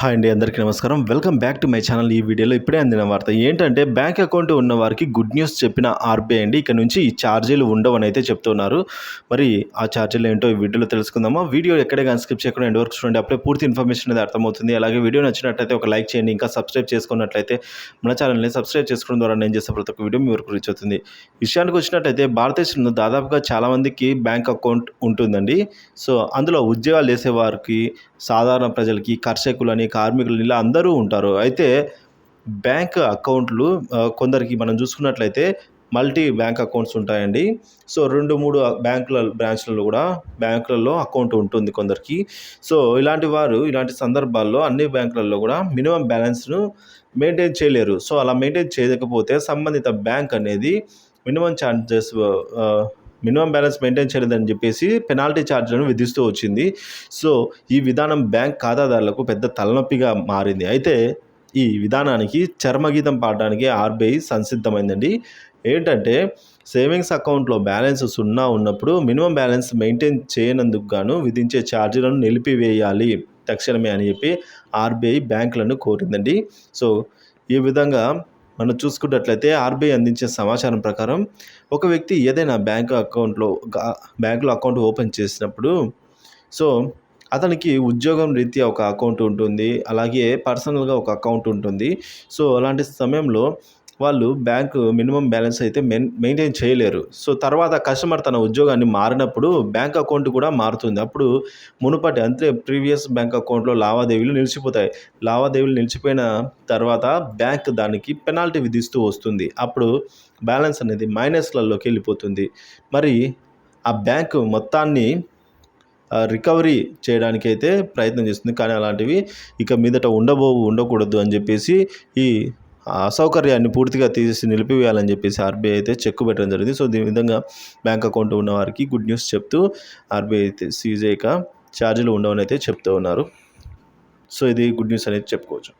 Hi అండి అందరికీ నమస్కారం. Welcome back to my channel. ఈ వీడియోలో ఇప్పుడే అందిన వార్త ఏంటంటే బ్యాంక్ అకౌంట్ ఉన్న వారికి గుడ్ న్యూస్ చెప్పిన ఆర్బీఐ అండి. ఇక్కడ నుంచి ఈ ఛార్జీలు ఉండవని అయితే చెప్తున్నారు. మరి ఆ ఛార్జీలు ఏంటో ఈ వీడియోలో తెలుసుకుందామా. వీడియో ఎక్కడే కానీ స్కిప్ చేయకుండా ఎండ్ వరకు చూడండి. అప్పుడే పూర్తి ఇన్ఫర్మేషన్ అనేది అర్థమవుతుంది. అలాగే వీడియో నచ్చినట్లయితే ఒక లైక్ చేయండి. ఇంకా సబ్స్క్రైబ్ చేసుకున్నట్లయితే మన ఛానల్ని సబ్స్క్రైబ్ చేసుకోవడం ద్వారా నేను చేసే ప్రతి ఒక్క వీడియో మీ వరకు రీచ్ అవుతుంది. విషయానికి వచ్చినట్టయితే భారతదేశంలో దాదాపుగా చాలామందికి బ్యాంక్ అకౌంట్ ఉంటుందండి. సో అందులో ఉద్యోగాలు చేసేవారికి సాధారణ ప్రజలకి కర్షకులని కార్మికులు ఇలా అందరూ ఉంటారు. అయితే బ్యాంక్ అకౌంట్లు కొందరికి మనం చూసుకున్నట్లయితే మల్టీ బ్యాంక్ అకౌంట్స్ ఉంటాయండి. సో రెండు మూడు బ్యాంకుల బ్రాంచ్లలో కూడా బ్యాంకులలో అకౌంట్ ఉంటుంది కొందరికి. సో ఇలాంటి వారు ఇలాంటి సందర్భాల్లో అన్ని బ్యాంకులలో కూడా మినిమం బ్యాలెన్స్ను మెయింటైన్ చేయలేరు. సో అలా మెయింటైన్ చేయకపోతే సంబంధిత బ్యాంక్ అనేది minimum charges minimum balance maintain చేయలేదని చెప్పేసి పెనాల్టీ ఛార్జ్లను విధిస్తూ వచ్చింది. సో ఈ విధానం బ్యాంక్ ఖాతాదారులకు పెద్ద తలనొప్పిగా మారింది. అయితే ఈ విధానానికి చర్మగీతం పాడడానికి ఆర్బీఐ సంసిద్ధమైందండి. ఏంటంటే సేవింగ్స్ అకౌంట్లో బ్యాలెన్స్ సున్నా ఉన్నప్పుడు మినిమం బ్యాలెన్స్ మెయింటైన్ చేయనందుకు గాను విధించే ఛార్జీలను నిలిపివేయాలి తక్షణమే అని చెప్పి ఆర్బీఐ బ్యాంకులను కోరిందండి. సో ఈ విధంగా మనం చూసుకున్నట్లయితే ఆర్బీఐ అందించే సమాచారం ప్రకారం ఒక వ్యక్తి ఏదైనా బ్యాంక్ అకౌంట్లో బ్యాంకులో అకౌంట్ ఓపెన్ చేసినప్పుడు సో అతనికి ఉద్యోగం రీత్యా ఒక అకౌంట్ ఉంటుంది అలాగే పర్సనల్గా ఒక అకౌంట్ ఉంటుంది. సో అలాంటి సమయంలో వాళ్ళు బ్యాంకు మినిమం బ్యాలెన్స్ అయితే మెయిన్ మెయింటైన్ చేయలేరు. సో తర్వాత కస్టమర్ తన ఉద్యోగాన్ని మారినప్పుడు బ్యాంక్ అకౌంట్ కూడా మారుతుంది. అప్పుడు మునుపటి అంటే ప్రీవియస్ బ్యాంక్ అకౌంట్లో లావాదేవీలు నిలిచిపోతాయి. లావాదేవీలు నిలిచిపోయిన తర్వాత బ్యాంక్ దానికి పెనాల్టీ విధిస్తూ వస్తుంది. అప్పుడు బ్యాలెన్స్ అనేది మైనస్లలోకి వెళ్ళిపోతుంది. మరి ఆ బ్యాంకు మొత్తాన్ని రికవరీ చేయడానికి అయితే ప్రయత్నం చేస్తుంది. కానీ అలాంటివి ఇక మీదట ఉండబోవు ఉండకూడదు అని చెప్పేసి ఈ అసౌకర్యాన్ని పూర్తిగా తీసి నిలిపివేయాలని చెప్పేసి ఆర్బీఐ అయితే చెక్కు పెట్టడం జరిగింది. సో దీని విధంగా బ్యాంక్ అకౌంట్ ఉన్న వారికి గుడ్ న్యూస్ చెప్తూ ఆర్బీఐ అయితే సీజ్ అయ్యాక ఛార్జీలు ఉండవని అయితే చెప్తూ ఉన్నారు. సో ఇది గుడ్ న్యూస్ అనేది చెప్పుకోవచ్చు.